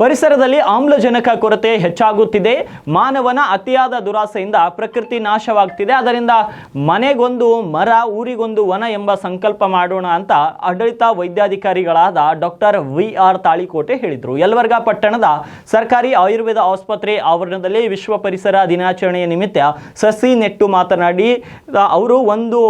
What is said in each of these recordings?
ಪರಿಸರದಲ್ಲಿ ಆಮ್ಲಜನಕ ಕೊರತೆ ಹೆಚ್ಚಾಗುತ್ತಿದೆ. ಮಾನವನ ಅತಿಯಾದ ದುರಾಸೆಯಿಂದ ಪ್ರಕೃತಿ ನಾಶವಾಗ್ತಿದೆ. ಅದರಿಂದ ಮನೆಗೊಂದು ಮರ, ಊರಿಗೊಂದು ವನ ಎಂಬ ಸಂಕಲ್ಪ ಮಾಡೋಣ ಅಂತ ಆಡಳಿತ ವೈದ್ಯಾಧಿಕಾರಿಗಳಾದ ಡಾಕ್ಟರ್ ವಿ ಆರ್ ತಾಳಿಕೋಟೆ ಹೇಳಿದರು. ಯಲವರ್ಗ ಪಟ್ಟಣದ ಸರ್ಕಾರಿ ಆಯುರ್ವೇದ ಆಸ್ಪತ್ರೆ ಆವರಣದಲ್ಲಿ ವಿಶ್ವ ಪರಿಸರ ದಿನಾಚರಣೆಯ ನಿಮಿತ್ತ ಸಸಿ ನೆಟ್ಟು ಮಾತನಾಡಿ, ಅವರು ಒಂದು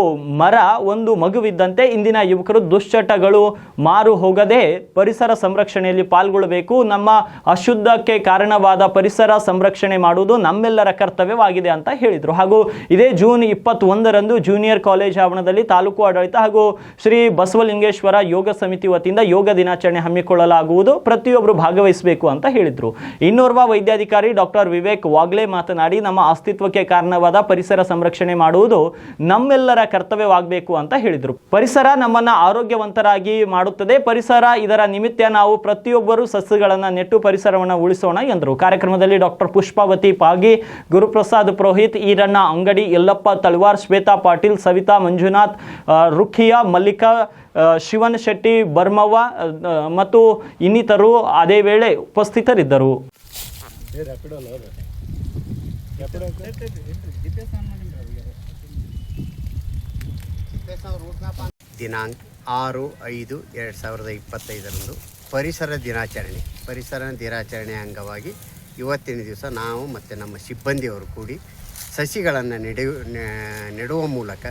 ಮರ, ಒಂದು ಮಗುವಿದ್ದಂತೆ ಇಂದಿನ ಯುವಕರು ದುಶ್ಚಟಗಳು ಮಾರು ಹೋಗದೆ ಪರಿಸರ ಸಂರಕ್ಷಣೆಯಲ್ಲಿ ಪಾಲ್ಗೊಳ್ಳಬೇಕು. ನಮ್ಮ ಅಶುದ್ಧಕ್ಕೆ ಕಾರಣವಾದ ಪರಿಸರ ಸಂರಕ್ಷಣೆ ಮಾಡುವುದು ನಮ್ಮೆಲ್ಲರ ಕರ್ತವ್ಯವಾಗಿದೆ ಅಂತ ಹೇಳಿದರು. ಹಾಗೂ ಇದೇ ಜೂನ್ ಇಪ್ಪತ್ತೊಂದರಂದು ಜೂನಿಯರ್ ಕಾಲೇಜ್ ಆವರಣದಲ್ಲಿ ತಾಲೂಕು ಆಡಳಿತ ಹಾಗೂ ಶ್ರೀ ಬಸವಲಿಂಗೇಶ್ವರ ಯೋಗ ಸಮಿತಿ ವತಿಯಿಂದ ಯೋಗ ದಿನಾಚರಣೆ ಹಮ್ಮಿಕೊಳ್ಳಲಾಗುವುದು. ಪ್ರತಿಯೊಬ್ಬರು ಭಾಗವಹಿಸಬೇಕು ಅಂತ ಹೇಳಿದರು. ಇನ್ನೋರ್ವ ವೈದ್ಯಾಧಿಕಾರಿ ಡಾಕ್ಟರ್ ವಿವೇಕ್ ವಾಗ್ಲೆ ಮಾತನಾಡಿ, ನಮ್ಮ ಅಸ್ತಿತ್ವಕ್ಕೆ ಕಾರಣವಾದ ಪರಿಸರ ಸಂರಕ್ಷಣೆ ಮಾಡುವುದು ನಮ್ಮೆಲ್ಲರ ಕರ್ತವ್ಯವಾಗಬೇಕು ಅಂತ ಹೇಳಿದರು. ಪರಿಸರ ನಮ್ಮನ್ನ ಆರೋಗ್ಯವಂತರಾಗಿ ಮಾಡುತ್ತದೆ. ಪರಿಸರ ಇದರ ನಿಮಿತ್ತ ನಾವು ಪ್ರತಿಯೊಬ್ಬರು ಸಸ್ಯಗಳನ್ನು ನೆಟ್ಟು ಪರಿಸರವನ್ನು ಉಳಿಸೋಣ ಎಂದರು. ಕಾರ್ಯಕ್ರಮದಲ್ಲಿ ಡಾಕ್ಟರ್ ಪುಷ್ಪಾವತಿ ಪಾಗಿ, ಗುರುಪ್ರಸಾದ್ ಪುರೋಹಿತ್, ಈರಣ್ಣ ಅಂಗಡಿ, ಯಲ್ಲಪ್ಪ ತಳವಾರ್ ಶ್ವೇತಾ ಪಾಟೀಲ್, ಸವಿತಾ ಮಂಜುನಾಥ್ ರುಖಿಯಾ ಮಲ್ಲಿಕಾ ಶಿವನ್ ಶೆಟ್ಟಿ, ಬರ್ಮವ್ವ ಮತ್ತು ಇನ್ನಿತರು ಅದೇ ವೇಳೆ ಉಪಸ್ಥಿತರಿದ್ದರು. ದಿನಾಂಕ ಆರು ಐದು ಎರಡು ಸಾವಿರದ ಇಪ್ಪತ್ತೈದರಂದು. ಪರಿಸರ ದಿನಾಚರಣೆ ಪರಿಸರ ದಿನಾಚರಣೆ ಅಂಗವಾಗಿ ಇವತ್ತಿನ ದಿವಸ ನಾವು ಮತ್ತು ನಮ್ಮ ಸಿಬ್ಬಂದಿಯವರು ಕೂಡಿ ಸಸಿಗಳನ್ನು ನೆಡೆಯು ನೆಡುವ ಮೂಲಕ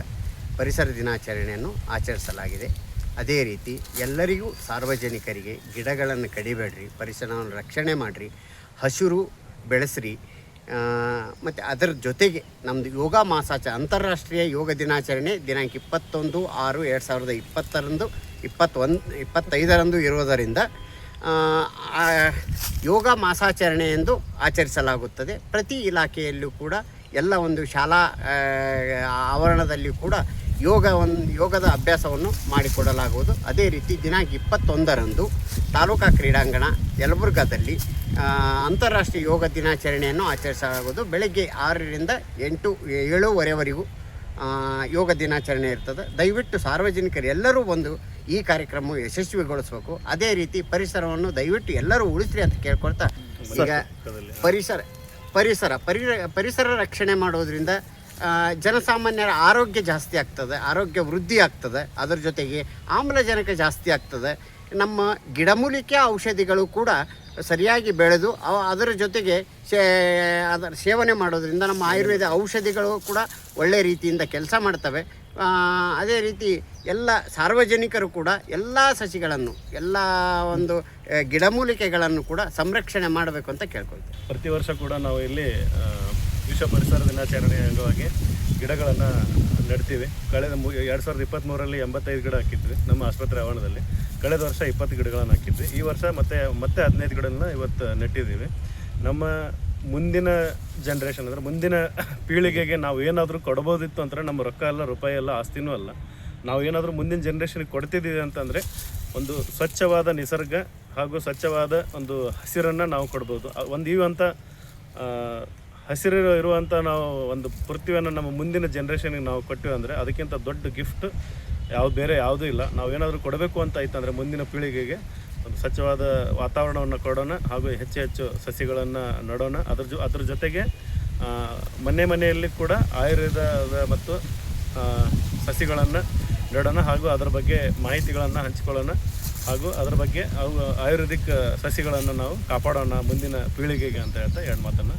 ಪರಿಸರ ದಿನಾಚರಣೆಯನ್ನು ಆಚರಿಸಲಾಗಿದೆ. ಅದೇ ರೀತಿ ಎಲ್ಲರಿಗೂ ಸಾರ್ವಜನಿಕರಿಗೆ ಗಿಡಗಳನ್ನು ಕಡಿಬೇಡ್ರಿ, ಪರಿಸರವನ್ನು ರಕ್ಷಣೆ ಮಾಡಿರಿ, ಹಸಿರು ಬೆಳೆಸ್ರಿ ಮತ್ತು ಅದರ ಜೊತೆಗೆ ನಮ್ಮದು ಯೋಗ ಮಾಸಾಚ ಅಂತಾರಾಷ್ಟ್ರೀಯ ಯೋಗ ದಿನಾಚರಣೆ ದಿನಾಂಕ ಇಪ್ಪತ್ತೊಂದು ಆರು ಎರಡು ಸಾವಿರದ ಇಪ್ಪತ್ತರಂದು ಇಪ್ಪತ್ತೊಂದು, ಇಪ್ಪತ್ತೈದರಂದು ಇರುವುದರಿಂದ ಯೋಗ ಮಾಸಾಚರಣೆ ಎಂದು ಆಚರಿಸಲಾಗುತ್ತದೆ. ಪ್ರತಿ ಇಲಾಖೆಯಲ್ಲೂ ಕೂಡ ಎಲ್ಲ ಒಂದು ಶಾಲಾ ಆವರಣದಲ್ಲಿ ಕೂಡ ಯೋಗ ಒಂದು ಯೋಗದ ಅಭ್ಯಾಸವನ್ನು ಮಾಡಿಕೊಡಲಾಗುವುದು. ಅದೇ ರೀತಿ ದಿನಾಂಕ ಇಪ್ಪತ್ತೊಂದರಂದು ತಾಲೂಕಾ ಕ್ರೀಡಾಂಗಣ ಯಲಬುರ್ಗಾದಲ್ಲಿ ಅಂತಾರಾಷ್ಟ್ರೀಯ ಯೋಗ ದಿನಾಚರಣೆಯನ್ನು ಆಚರಿಸಲಾಗುವುದು. ಬೆಳಗ್ಗೆ ಆರರಿಂದ ಎಂಟು, ಏಳೂವರೆವರೆಗೂ ಯೋಗ ದಿನಾಚರಣೆ ಇರ್ತದೆ. ದಯವಿಟ್ಟು ಸಾರ್ವಜನಿಕರು ಎಲ್ಲರೂ ಒಂದು ಈ ಕಾರ್ಯಕ್ರಮ ಯಶಸ್ವಿಗೊಳಿಸಬೇಕು. ಅದೇ ರೀತಿ ಪರಿಸರವನ್ನು ದಯವಿಟ್ಟು ಎಲ್ಲರೂ ಉಳಿಸ್ರಿ ಅಂತ ಕೇಳ್ಕೊಳ್ತಾ ಈಗ ಪರಿಸರ ಪರಿಸರ ಪರಿ ಪರಿಸರ ರಕ್ಷಣೆ ಮಾಡೋದ್ರಿಂದ ಜನಸಾಮಾನ್ಯರ ಆರೋಗ್ಯ ಜಾಸ್ತಿ ಆಗ್ತದೆ ಆರೋಗ್ಯ ವೃದ್ಧಿ ಆಗ್ತದೆ ಅದರ ಜೊತೆಗೆ ಆಮ್ಲಜನಕ ಜಾಸ್ತಿ ಆಗ್ತದೆ. ನಮ್ಮ ಗಿಡಮೂಲಿಕೆ ಔಷಧಿಗಳು ಕೂಡ ಸರಿಯಾಗಿ ಬೆಳೆದು ಅದರ ಜೊತೆಗೆ ಸೇ ಅದರ ಸೇವನೆ ಮಾಡೋದರಿಂದ ನಮ್ಮ ಆಯುರ್ವೇದ ಔಷಧಿಗಳು ಕೂಡ ಒಳ್ಳೆಯ ರೀತಿಯಿಂದ ಕೆಲಸ ಮಾಡ್ತವೆ. ಅದೇ ರೀತಿ ಎಲ್ಲ ಸಾರ್ವಜನಿಕರು ಕೂಡ ಎಲ್ಲ ಸಸಿಗಳನ್ನು, ಎಲ್ಲ ಒಂದು ಗಿಡಮೂಲಿಕೆಗಳನ್ನು ಕೂಡ ಸಂರಕ್ಷಣೆ ಮಾಡಬೇಕು ಅಂತ ಕೇಳ್ಕೊಳ್ತೀವಿ. ಪ್ರತಿ ವರ್ಷ ಕೂಡ ನಾವು ಇಲ್ಲಿ ವಿಶ್ವ ಪರಿಸರ ದಿನಾಚರಣೆಯ ಅಂಗವಾಗಿ ಗಿಡಗಳನ್ನು ನೆಡ್ತೀವಿ. ಕಳೆದ ಮು, ಎರಡು ಸಾವಿರದ ಇಪ್ಪತ್ತ್ಮೂರರಲ್ಲಿ ಎಂಬತ್ತೈದು ಗಿಡ ಹಾಕಿದ್ವಿ, ನಮ್ಮ ಆಸ್ಪತ್ರೆ ಆವರಣದಲ್ಲಿ. ಕಳೆದ ವರ್ಷ ಇಪ್ಪತ್ತು ಗಿಡಗಳನ್ನು ಹಾಕಿದ್ವಿ. ಈ ವರ್ಷ ಮತ್ತೆ ಮತ್ತೆ ಹದಿನೈದು ಗಿಡಗಳನ್ನ ಇವತ್ತು ನೆಟ್ಟಿದ್ದೀವಿ. ನಮ್ಮ ಮುಂದಿನ ಜನ್ರೇಷನ್ ಅಂದರೆ ಮುಂದಿನ ಪೀಳಿಗೆಗೆ ನಾವು ಏನಾದರೂ ಕೊಡ್ಬೋದಿತ್ತು ಅಂದರೆ ನಮ್ಮ ರೊಕ್ಕ ಎಲ್ಲ ರೂಪಾಯಿ ಎಲ್ಲ ಆಸ್ತಿನೂ ಅಲ್ಲ. ನಾವು ಏನಾದರೂ ಮುಂದಿನ ಜನ್ರೇಷನ್ಗೆ ಕೊಡ್ತಿದ್ದೀವಿ ಅಂತಂದರೆ ಒಂದು ಸ್ವಚ್ಛವಾದ ನಿಸರ್ಗ ಹಾಗೂ ಸ್ವಚ್ಛವಾದ ಒಂದು ಹಸಿರನ್ನು ನಾವು ಕೊಡ್ಬೋದು. ಒಂದು ಇವಂಥ ಹಸಿರು ಇರುವಂಥ ನಾವು ಒಂದು ಪೃಥ್ವಿಯನ್ನು ನಮ್ಮ ಮುಂದಿನ ಜನ್ರೇಷನ್ಗೆ ನಾವು ಕೊಟ್ಟಿವಿ ಅಂದರೆ ಅದಕ್ಕಿಂತ ದೊಡ್ಡ ಗಿಫ್ಟ್ ಯಾವ ಬೇರೆ ಯಾವುದೂ ಇಲ್ಲ. ನಾವು ಏನಾದರೂ ಕೊಡಬೇಕು ಅಂತ ಆಯ್ತಂದರೆ ಮುಂದಿನ ಪೀಳಿಗೆಗೆ ಒಂದು ಸ್ವಚ್ಛವಾದ ವಾತಾವರಣವನ್ನು ಕೊಡೋಣ ಹಾಗೂ ಹೆಚ್ಚು ಹೆಚ್ಚು ಸಸಿಗಳನ್ನು ನಡೋಣ. ಅದ್ರ ಜೊ, ಅದ್ರ ಜೊತೆಗೆ ಮನೆ ಮನೆಯಲ್ಲಿ ಕೂಡ ಆಯುರ್ವೇದದ ಮತ್ತು ಸಸಿಗಳನ್ನು ನೆಡೋಣ ಹಾಗೂ ಅದರ ಬಗ್ಗೆ ಮಾಹಿತಿಗಳನ್ನು ಹಂಚಿಕೊಳ್ಳೋಣ ಹಾಗೂ ಅದರ ಬಗ್ಗೆ ಅವು ಆಯುರ್ವೇದಿಕ್ ಸಸಿಗಳನ್ನು ನಾವು ಕಾಪಾಡೋಣ ಮುಂದಿನ ಪೀಳಿಗೆಗೆ ಅಂತ ಹೇಳ್ತಾ ಎರಡು ಮಾತನ್ನು